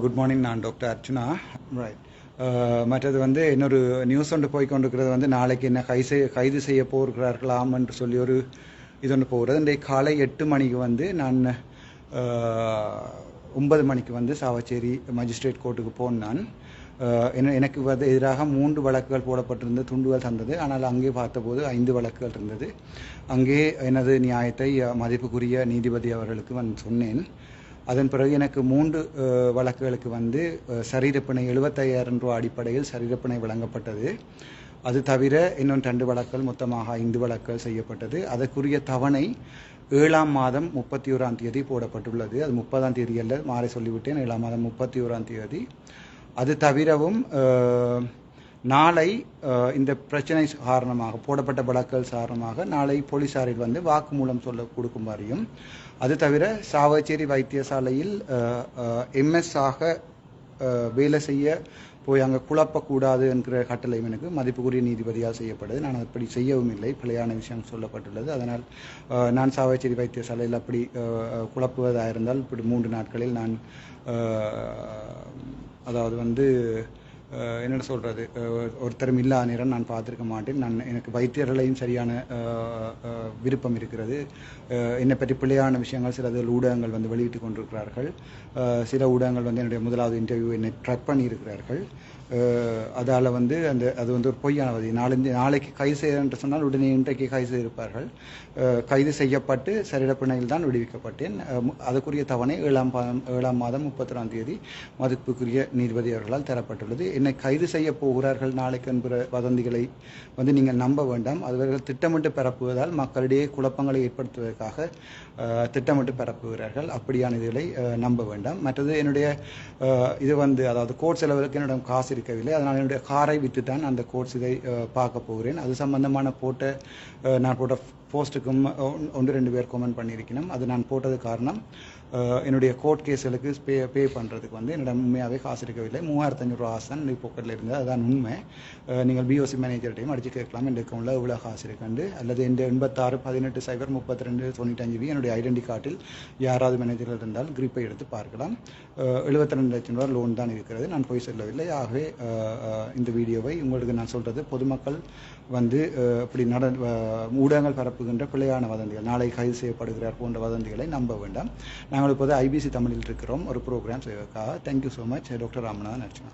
Good morning நான் doctor Archuna. Right மற்றது வந்து இன்னொரு நியூஸ் ஒன்று போய் கொண்டிருக்கிறது வந்து நாளைக்கு என்ன கைது கைது செய்ய போகிறார்களாம் என்று சொல்லி ஒரு இது ஒன்று போகிறது. இன்றைக்கு காலை எட்டு மணிக்கு வந்து நான் அஹ், ஒன்பது மணிக்கு வந்து சாவச்சேரி மஜிஸ்ட்ரேட் கோர்ட்டுக்கு போனான். என்ன- எனக்கு வந்து எதிராக மூன்று வழக்குகள் போடப்பட்டிருந்த துண்டுகள் தந்தது. ஆனால் அங்கே பார்த்தபோது ஐந்து வழக்குகள் இருந்தது. அங்கே எனது நியாயத்தை மதிப்புக்குரிய நீதிபதி அவர்களுக்கு வந்து சொன்னேன். அதன் பிறகு எனக்கு மூன்று வழக்குகளுக்கு வந்து சரீரப்பிணை எழுபத்தையாயிரம் ரூபா அடிப்படையில் சரீரப்பிணை வழங்கப்பட்டது. அது தவிர இன்னும் ரெண்டு வழக்கல் மொத்தமாக ஐந்து வழக்கல் செய்யப்பட்டது. அதற்குரிய தவணை ஏழாம் மாதம் முப்பத்தி ஓராம் தேதி போடப்பட்டுள்ளது. அது முப்பதாம் தேதி அல்ல மாறி சொல்லிவிட்டேன். ஏழாம் மாதம் முப்பத்தி ஓராம் தேதி. அது தவிரவும் நாளை இந்த பிரச்சனை காரணமாக போடப்பட்ட வழக்குகள் காரணமாக நாளை போலீசாரில் வந்து வாக்குமூலம் சொல்ல கொடுக்குமாறியும் அது தவிர சாவச்சேரி வைத்தியசாலையில் எம்எஸ் ஆக வேலை செய்ய போய் அங்கே குழப்பக்கூடாது என்கிற கட்டளையும் எனக்கு மதிப்புக்குரிய நீதிபதியால் செய்யப்படுது நான் அப்படி செய்யவும் இல்லை. பிழையான விஷயம் சொல்லப்பட்டுள்ளது. அதனால் நான் சாவச்சேரி வைத்தியசாலையில் அப்படி குழப்புவதாக இருந்தால் இப்படி மூன்று நாட்களில் நான் அதாவது வந்து என்னென்ன சொல்கிறது ஒருத்தரும் இல்லா நேரம் நான் பார்த்துருக்க மாட்டேன். நான் எனக்கு வைத்தியர்களையும் சரியான விருப்பம் இருக்கிறது. என்னை பற்றி பிள்ளையான விஷயங்கள் சில ஊடகங்கள் வந்து வெளியிட்டு கொண்டிருக்கிறார்கள். சில ஊடகங்கள் வந்து என்னுடைய முதலாவது இன்டர்வியூ என்னை ட்ராக் பண்ணியிருக்கிறார்கள். அதால் வந்து அந்த அது வந்து ஒரு பொய்யானது. நாளைந்து நாளைக்கு கைது செய்ய என்று சொன்னால் உடனே இன்றைக்கு கைது செய்திருப்பார்கள். கைது செய்யப்பட்டு சரீரப்பிணையில் தான் விடுவிக்கப்பட்டேன். அதுக்குரிய தவணை ஏழாம் பாதம் ஏழாம் மாதம் முப்பத்தொராம் தேதி மதிப்புக்குரிய நீதிபதி அவர்களால் தரப்பட்டுள்ளது. என்னை கைது செய்ய போகிறார்கள் நாளைக்கு என்கிற வதந்திகளை வந்து நீங்கள் நம்ப வேண்டாம். அதுவர்கள் திட்டமிட்டு பரப்புவதால் மக்களிடையே குழப்பங்களை ஏற்படுத்துவதற்காக திட்டமிட்டு பரப்புகிறார்கள். அப்படியான இதுகளை நம்ப வேண்டாம். மற்றது என்னுடைய இது வந்து அதாவது கோர்ட் செலவுக்கு என்னிடம் காசு இருக்கவில்லை. அதனால் என்னுடைய காரை விட்டு தான் அந்த கோர்ஸ் இதை பார்க்க போகிறேன். அது சம்பந்தமான போட்ட நான் போட்ட போஸ்ட்டுக்கும் ஒன்று ரெண்டு பேர் கமெண்ட் பண்ணியிருக்கணும். அது நான் போட்டது காரணம் என்னுடைய கோர்ட் கேஸ்களுக்கு பே பே பண்ணுறதுக்கு வந்து என்னிடம் உண்மையாகவே காசு இருக்கவில்லை. மூவாயிரத்து ஐநூறுரூவா காசு தான் என்னுடைய பாக்கெட்டில் இருந்தது. அதுதான் உண்மை. நீங்கள் பிஓசி மேனேஜர்கிட்டையும் அடித்து கேட்கலாம். என் அக்கௌண்ட்டில் இவ்வளோ காசு இருக்குண்டு. அல்லது இந்த எண்பத்தாறு பதினெட்டு சைபர் முப்பத்தி ரெண்டு தொண்ணூத்தஞ்சு வி என்னுடைய ஐடென்டி கார்டில் யாராவது மேனேஜர்கள் இருந்தால் கிரிப்பை எடுத்து பார்க்கலாம். எழுபத்தி ரெண்டு லட்சம் ரூபா லோன் தான் இருக்கிறது. நான் போய் செல்லவில்லை. ஆகவே இந்த வீடியோவை உங்களுக்கு நான் சொல்கிறது பொதுமக்கள் வந்து இப்படி நட ஊடகங்கள் பரப்ப பரப்புகின்ற பிழையான வதந்திகள். நாளை கைது செய்யப்படுகிறார் போன்ற வதந்திகளை நம்ப வேண்டாம். நாங்கள் இப்போது ஐபிசி தமிழில் இருக்கிறோம். ஒரு ப்ரோக்ராம் செய்வதற்காக. Thank you so much doctor Ramanathan Archana